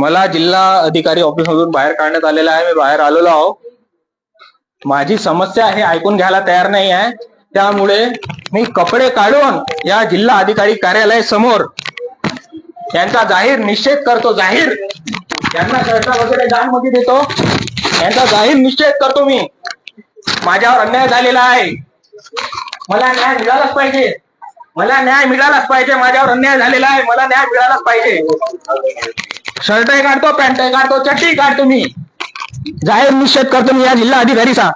मला जिल्हा अधिकारी ऑफिस मधून बाहेर काढण्यात आलेला आहे. मी बाहेर आलेलो आहो. माझी समस्या हे ऐकून घ्यायला तयार नाही आहे. त्यामुळे मी कपडे काढून या जिल्हा अधिकारी कार्यालय समोर यांचा जाहीर निषेध करतो. जाहीर. यांना चर्चा वगैरे जाणमध्ये देतो. यांचा जाहीर निषेध करतो मी. माझ्यावर अन्याय झालेला आहे. मला न्याय मिळालाच पाहिजे. मला न्याय मिळालाच पाहिजे माझ्यावर अन्याय झालेला आहे मला न्याय मिळालाच पाहिजे. शर्टही काढतो पॅन्टही काढतो चट्टी काढतो मी. जाहीर निषेध करतो मी या जिल्हा अधिकारीचा.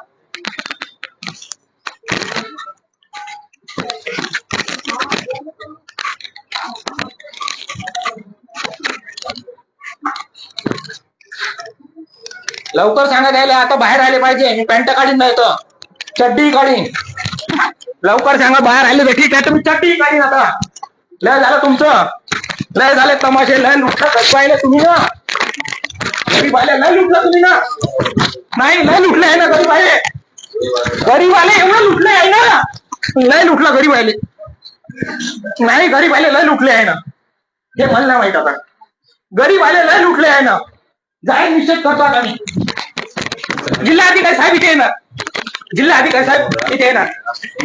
लवकर सांगा द्यायला आता बाहेर आले पाहिजे मी पॅन्ट काढीन नाही तर. चड्डी काढीन. लवकर सांगा बाहेर आले तर ठीक आहे तुम्ही चट्टी काही आता लय झालं तुमचं. लय झाले तमाशे लय लुटला पाहिले तुम्ही ना? गरीब आले लय लुटला तुम्ही ना? नाही लय लुटले आहे ना गरीब आले? गरीब आले एवढं लुटले आहे ना? लय लुटला गरीब आले. नाही गरीब आले लय लुटले आहे ना? हे मला नाही माहीत आता. गरीब आले लय लुटले आहे ना? जाहीर निषेध करतो आता मी. जिल्हाधिकारी साहेब इथे येणार जिल्हाधिकारी साहेब इथे येणार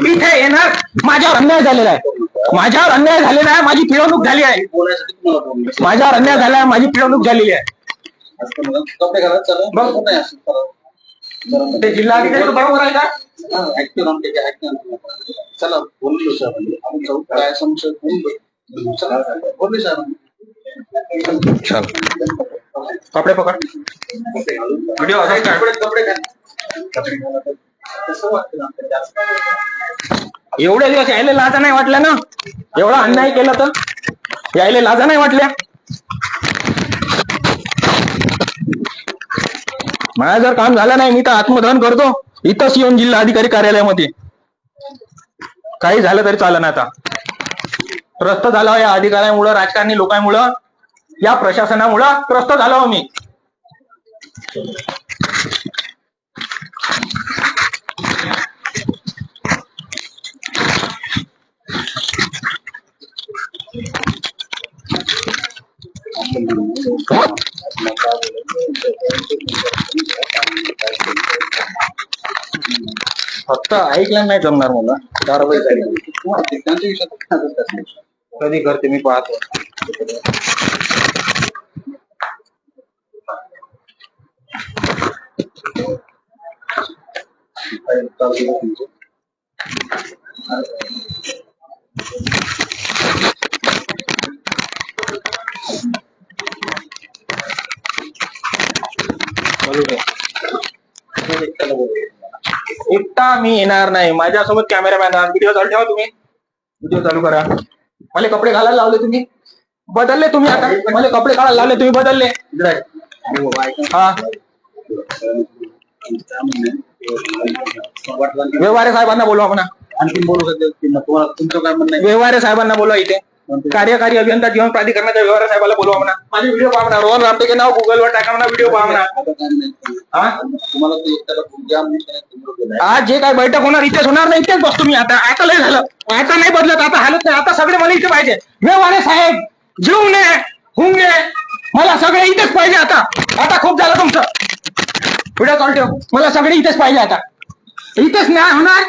इथे येणार माझ्यावर अन्याय झालेला आहे माझ्यावर अन्याय झालेला आहे माझी पिळवणूक झाली आहे बोलायसाठी तुम्हाला फोन केला. माझ्यावर अन्याय झाला आहे माझी पिळवणूक झालेली आहे असं म्हणून कपडे घालत चला बघ. बघ नाही असं करा. जरा ते जिल्हाधिकारी बरोबर आहे का हा, active राहून त्याच्या active राहून. चला बोललो सर आपण जाऊ काय समस्या बोललो चला बोलले सर चल कपडे पकड व्हिडिओ असाच काढ. कपडे कपडे एवढे दिवस यायला लाजा नाही वाटल्या ना? एवढा अन्याय केला तर? यायला लाजा नाही वाटल्या? माझं जर काम झालं नाही मी तर आत्मदहन करतो. इथंच येऊन जिल्हा अधिकारी कार्यालयामध्ये. काही झालं तरी चालं ना आता. त्रस्त झालो या अधिकाऱ्यामुळं राजकारणी लोकांमुळं या प्रशासनामुळं त्रस्त झालो हो मी फक्त ऐकलं नाही जमणार मला कारवाई करायची कधी करते मी पाहतो Thank you आहे तुमचं? एकट्याला बोलूया. एकटा मी येणार नाही. माझ्यासोबत कॅमेरामॅन व्हिडिओ चालू ठेवा तुम्ही. व्हिडिओ चालू करा. मला कपडे घालायला लावले तुम्ही. बदलले तुम्ही आता. मला कपडे घालायला लावले तुम्ही बदलले. हो, व्यवहारे साहेबांना बोलवा म्हणा. आणखी बोलू तुम्हाला तुमचं काय म्हणणं व्यवहारे साहेबांना बोलवा इथे. कार्यकारी अभियंता जीवन प्राधिकरणाच्या व्यवहार साहेबाला बोलवा म्हणा. माझे व्हिडिओ पहा म्हणा. रोहन रामटेके नाव गुगलवर टाका म्हणा. व्हिडिओ पहा म्हणा. हा? तुम्हाला ते एकट्याला आज जे काय बैठक होणार इथेच होणार नाही इथेच बसतो मी. आता आता लय झालं. आता नाही बदलत आता हालत नाही. आता सगळे मला इथे पाहिजे. व्यवहारे साहेब जीवने हुंगे मला सगळे इथेच पाहिजे आता. आता खूप झालं तुमचं. पुढे कॉल ठेव. मला सगळे इथेच पाहिजे आता. इथेच न्याय होणार.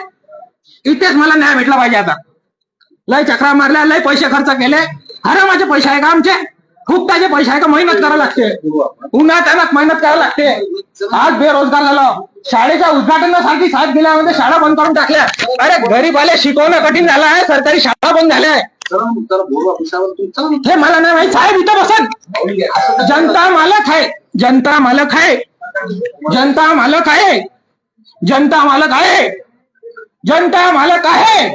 इथेच मला न्याय भेटला पाहिजे आता. लय चक्रा मारल्या लय पैसे खर्च केले. अरे माझे पैसे आहे का आमचे? खूप त्याचे पैसे आहे का? मेहनत करावं लागते. उन्हात अनात मेहनत करावं लागते. आज बेरोजगार झालो. शाळेच्या उद्घाटनासाठी साथ दिल्यामध्ये शाळा बंद करून टाकल्या. अरे गरीब आले शिकवणं कठीण झालं आहे. सरकारी शाळा बंद झाल्या आहे. हे मला नाही माहीत. साहेब इथं बसत जनता मालक आहे. जनता मालक आहे. जनता मालक आहे. जनता मालक आहे. जनता मालक आहे.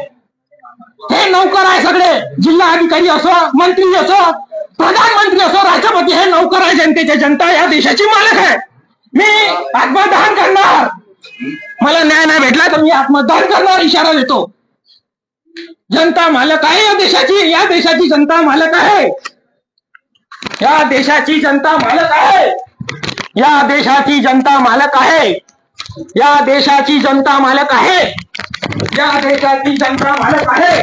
हे नौकर आहे सगळे. जिल्हा अधिकारी असो मंत्री असो प्रधानमंत्री असो राष्ट्रपती हे नौकर आहे जनतेचे. जनता या देशाची मालक आहे. मी आत्मदहन करणार. मला न्याय नाही भेटला तर मी आत्मदहन करणार इशारा देतो. जनता मालक आहे या देशाची. या देशाची जनता मालक आहे. या देशाची जनता मालक आहे. या देशाची जनता मालक आहे. या देशाची जनता मालक आहे. या देशाची जनता मालक आहे.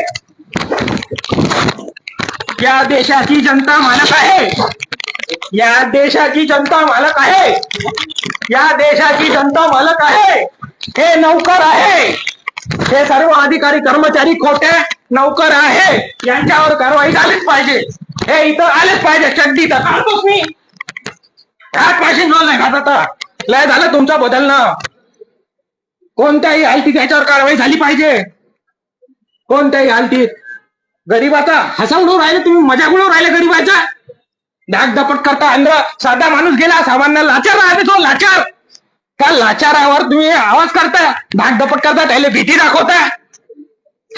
या देशाची जनता मालक आहे. या देशाची जनता मालक आहे. या देशाची जनता मालक आहे. हे नौकर आहे. हे सर्व अधिकारी कर्मचारी खोटे नौकर आहे. यांच्यावर कारवाई झालीच पाहिजे. हे इथं आलेच पाहिजे. चड्डी तर काढतोच मी. हात पाशी नाही खात आता. लय झालं तुमचं बदलणं. कोणत्याही हालतीत याच्यावर कारवाई झाली पाहिजे. कोणत्याही हालतीत गरीबाचा हसा राहिले तुम्ही मजा उडवून राहिले गरीबाचा. डाग करता अंध साधा माणूस गेला सामान्य लाचार राहते तो लाचार. त्या लाचारावर तुम्ही आवाज करता धाक करता त्याला भीती दाखवता.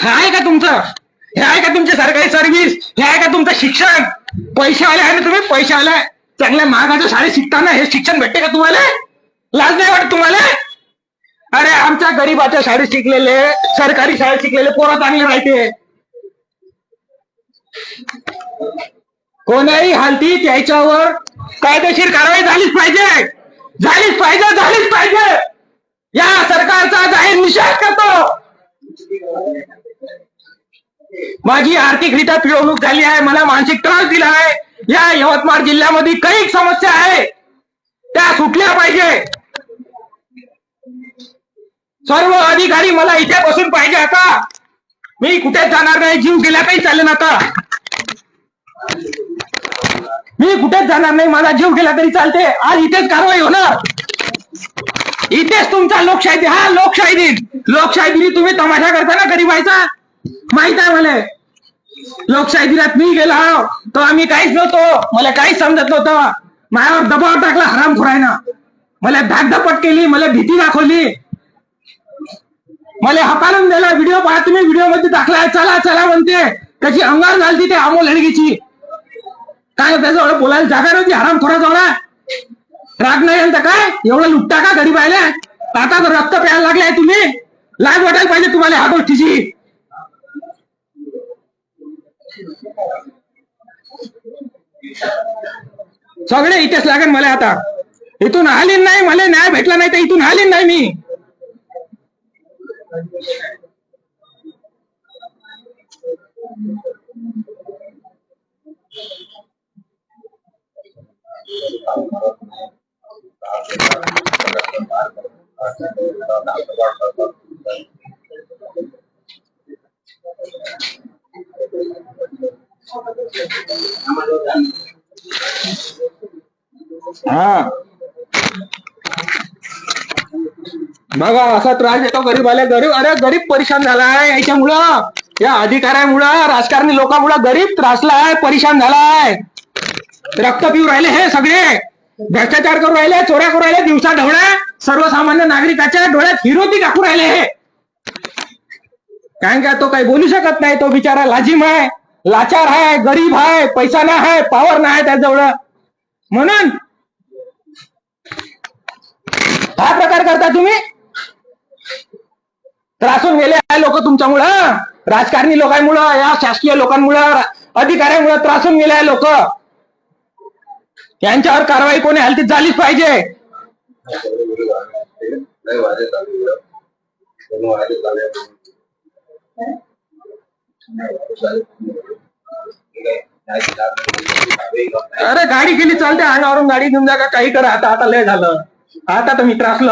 हे आहे का तुमचं? हे आहे का तुमची सरकारी सर्व्हिस हे आहे का तुमचं शिक्षण? पैशावाले आहे ना तुम्ही? पैशावाले चांगल्या महागाच्या शाळेत शिकताना हे शिक्षण भेटते का तुम्हाला? लाज नाही वाटत तुम्हाला? अरे आमच्या गरीबाच्या शाळेत शिकलेले सरकारी शाळेत शिकलेले पोरं चांगले राहते कोणाही हालतीत त्याच्यावर कायदेशीर कारवाई झालीच पाहिजे. झालीच पाहिजे झालीच पाहिजे. या सरकारचा जाहीर निषेध करतो. माझी आर्थिकरित्या पिळवणूक झाली आहे मला मानसिक त्रास दिला आहे. या यवतमाळ जिल्ह्यामध्ये काही समस्या आहे. त्या सुटल्या पाहिजे. सर्व अधिकारी मला इथे बसून पाहिजे आता. मी कुठेच जाणार नाही जीव गेला काही चालेल आता. मी कुठेच जाणार नाही माझा जीव गेला तरी चालते. आज इथेच कारवाई होणार. इथेच तुमचा लोकशाही हा लोकशाही दिन. लोकशाही दिनी तुम्ही तमाशा करता ना गरीबाईचा माहीत आहे मला. लोकशाही दिनात मी गेला तर आम्ही काहीच नव्हतो. मला काहीच समजत नव्हतं. माझ्यावर दबाव टाकला हराम खुरायना मला धाकधपट केली मला भीती दाखवली. मला हकालून दिला व्हिडिओ पहा तुम्ही व्हिडिओमध्ये टाकलाय चला चला म्हणते. त्याची अंगार झाली ते आमो लडकीची काय त्याजवळ बोलायला जागा नव्हती हराम थोडा जवळा राग नाही आलं तर काय? एवढं लुटता का गरीब पाहिल्या आता तर रक्त प्यायला लागलाय तुम्ही. लाज वाटायला पाहिजे तुम्हाला ह्या गोष्टीची. सगळे इथेच लागेल मला आता. इथून हालीन नाही मला न्याय भेटला नाही तर इथून हालीन नाही मी. हा. बघा असा त्रास येतो गरीब आले गरीब अरे गरीब परेशान झालाय याच्यामुळं. या अधिकाऱ्यामुळं राजकारणी लोकांमुळं गरीब त्रासलाय परेशान झालाय. रक्त पिऊ राहिले हे सगळे. भ्रष्टाचार करू राहिले चोऱ्या करू राहिले दिवसा ढवळ्या सर्वसामान्य नागरिकाच्या डोळ्यात हिरोती टाकू राहिले. हे कारण का तो काही बोलू शकत नाही तो बिचारा लाजिम आहे लाचार आहे गरीब आहे पैसा नाही आहे पॉवर नाही आहे त्याजवळ. म्हणून हा प्रकार करता तुम्ही? त्रासून गेले लोक तुमच्यामुळं राजकारणी लोकांमुळं या शासकीय लोकांमुळं अधिकाऱ्यांमुळं त्रासून गेले लोक. यांच्यावर कारवाई कोणी हलतीत झालीच पाहिजे. अरे गाडी गेली चालते अंगावरून गाडी घेऊन जा का? काही करा आता आता लय झालं. आता तर मी त्रासलो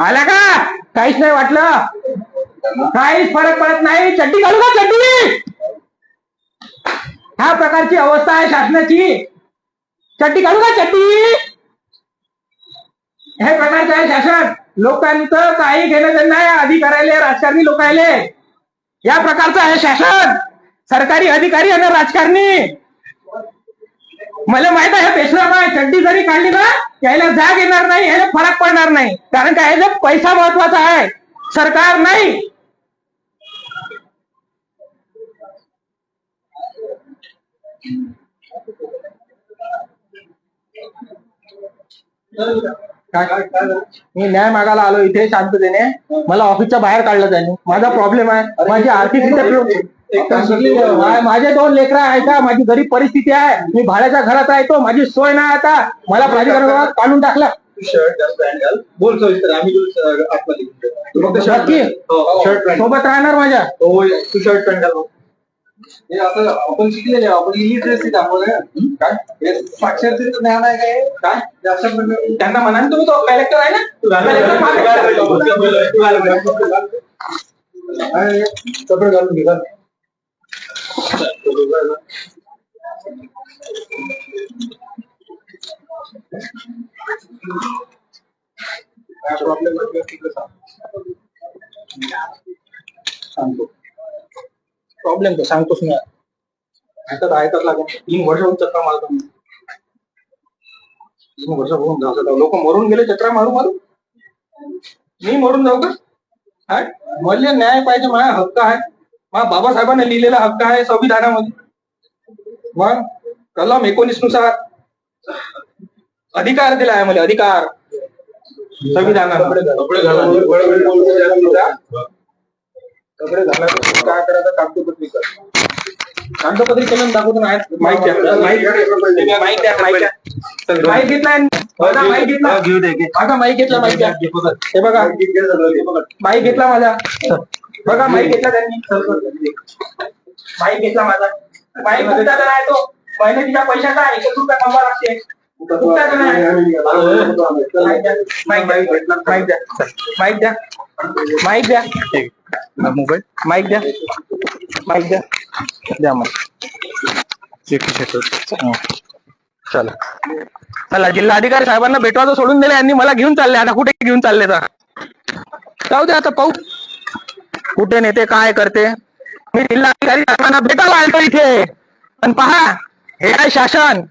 आला का? काहीच नाही वाटलं. काहीच फरक पडत नाही. चड्डी घालू का चड्डी? ह्या प्रकारची अवस्था आहे शासनाची. चड्डी घालू का चड्डी? हे प्रकारचं आहे शासन. लोकांचं काही घेणं देणं नाही अधिकाऱ्याले राजकारणी लोकायले. या प्रकारचं आहे शासन. सरकारी अधिकारी आणि राजकारणी. मला माहीत आहे पेशवा आहे चड्डी जरी काढली ना यायला जाग येणार नाही याला फरक पडणार नाही. कारण काय आहे, पैसा महत्त्वाचा आहे. सरकार नाही. काय मी न्याय मागायला आलो इथे शांततेने. मला ऑफिसच्या बाहेर काढलं त्यांनी. माझा प्रॉब्लेम आहे. माझी आर्थिक माझे दोन लेकरं आहेत का? माझी गरीब परिस्थिती आहे. मी भाड्याच्या घरात राहतो माझी सोय नाही आता. मला प्राधिकरणात काढून टाकलं. बोल सविस्तर आम्ही शर्ट? शर्ट पॅन्ट सोबत राहणार माझ्या. हो तू शर्ट पॅन्ट घाल हे आता आपण शिकलेले. आपण इलिटरेसी दाखवलं काय? हे साक्षरतेचं ज्ञान आहे काय? काय जास्त म्हणजे त्यांना म्हणा ना तुम्ही तो कलेक्टर आहे ना? तू कलेक्टर मागे. तू घाल कपडे घालून घे घाल. काय प्रॉब्लेम आहे? तिकडे सांग. सांगतो. प्रॉब्लेम तो सांगतोच नाही ऐकत ऐकत लागेल तीन वर्ष होऊन चक्रा मारतो. मी. तीन वर्ष होऊन जाऊ लोक मरून गेले चक्रा मारू मारू? मी मरून जाऊ का? काय मला न्याय पाहिजे माझा हक्क आहे. माझ्या बाबासाहेबांनी लिहिलेला हक्क आहे संविधानामध्ये. मग कलम एकोणीसनुसार अधिकार दिला आहे मला अधिकार. संविधानानं कपडे घालून बडबड बोलतो जरा तुला. कपडे घाला काय करायचं कागदोपत्री कर कागदोपत्री केलं दाखवतो माहिती माहिती माहिती माहिती माहिती घेतलाय माझा माहिती घेतला घेऊ दे. माझा माहिती घेतला माहिती हे बघा. माईक घेतला माझा बघा घेतला त्यांनी माईक घेतला माझा माईक कुठचा तर आहे तो महिन्याच्या पैशाचा एकच रुपया कमवा लागते आहे माईक द्या माईक द्या माईक द्या माईक द्या माईक द्या मोबाईल. माईक द्या. माईक द्या. द्या मग चला. चला जिल्हाधिकारी साहेबांना भेटवाचं सोडून दिलं यांनी मला घेऊन चालले. आता कुठे घेऊन चालले तर? जाऊ दे आता पाहू. कुठे नेते काय करते? मी जिल्हाधिकारी साहेबांना भेटायला आलतो इथे. पण पहा हे काय शासन?